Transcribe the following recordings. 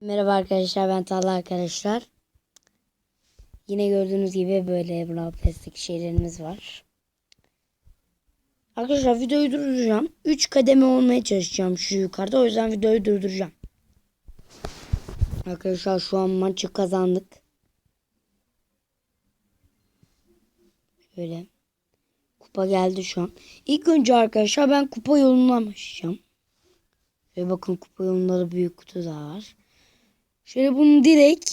Merhaba arkadaşlar ben Talha arkadaşlar. Yine gördüğünüz gibi böyle Brawl Pass'teki şeylerimiz var. Arkadaşlar videoyu durduracağım. 3 kademe olmaya çalışacağım şu yukarıda. O yüzden videoyu durduracağım. Arkadaşlar şu an maçı kazandık. Şöyle. Kupa geldi şu an. İlk önce arkadaşlar ben kupa yoluna başlayacağım. Ve bakın kupa yolunda da büyük kutu daha var. Şöyle bunu direkt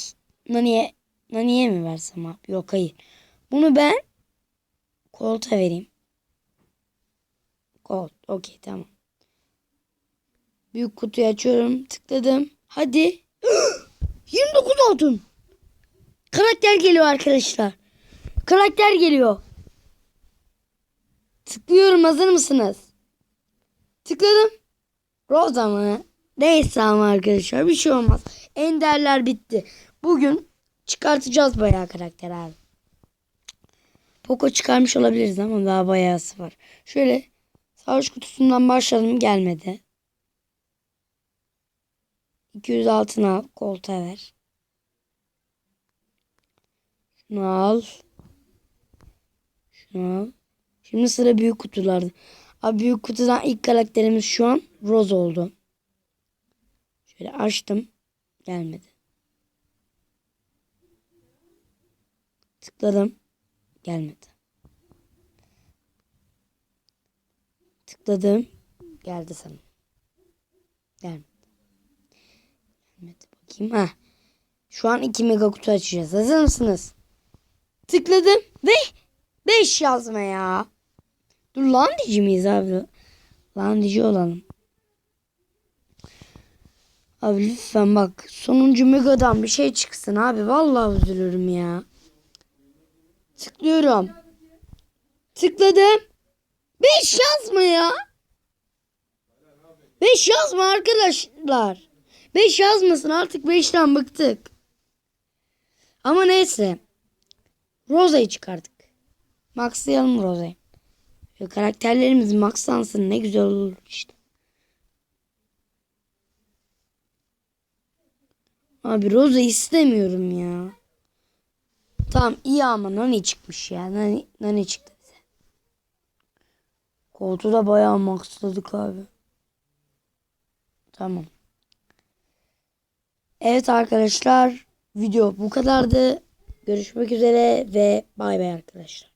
Nani'ye Nani'ye mi versem abi? Yok hayır. Bunu ben Colt'a vereyim. Colt. Okey tamam. Büyük kutuyu açıyorum. Tıkladım. Hadi. 29 altın. Karakter geliyor arkadaşlar. Karakter geliyor. Tıklıyorum. Hazır mısınız? Tıkladım. Rosa mı? Neyse ama arkadaşlar bir şey olmaz. Enderler bitti. Bugün çıkartacağız bayağı karakter abi. Poco çıkarmış olabiliriz ama daha bayağısı var. Şöyle savaş kutusundan başladım gelmedi. 200 altın al. Koltuğa ver. Şunu al. Şunu al. Şimdi sıra büyük kutularda. Abi büyük kutudan ilk karakterimiz şu an Rose oldu. Şöyle açtım. Gelmedi. Tıkladım. Gelmedi. Tıkladım. Geldi sanırım. Gelmedi. Gelmedi. Bakayım. Ha. Şu an 2 mega kutu açacağız. Hazır mısınız? Tıkladım ve 5 yazma ya. Dur lan dici miyiz abi? Lan dici olalım. Abi lütfen bak sonuncu megadan bir şey çıksın abi. Vallahi üzülürüm ya. Tıklıyorum. Tıkladım. 5 yazma ya. 5 yazma arkadaşlar. 5 yazmasın artık 5'ten bıktık. Ama neyse. Rosa'yı çıkardık. Maxlayalım. Şöyle karakterlerimiz maxlansın ne güzel olur işte. Abi Rosa istemiyorum ya. Tamam iyi ama Nani çıkmış ya. Nani, Nani çıktı bize. Koltuğu da bayağı maxladık abi. Tamam. Evet arkadaşlar video bu kadardı. Görüşmek üzere ve bay bay arkadaşlar.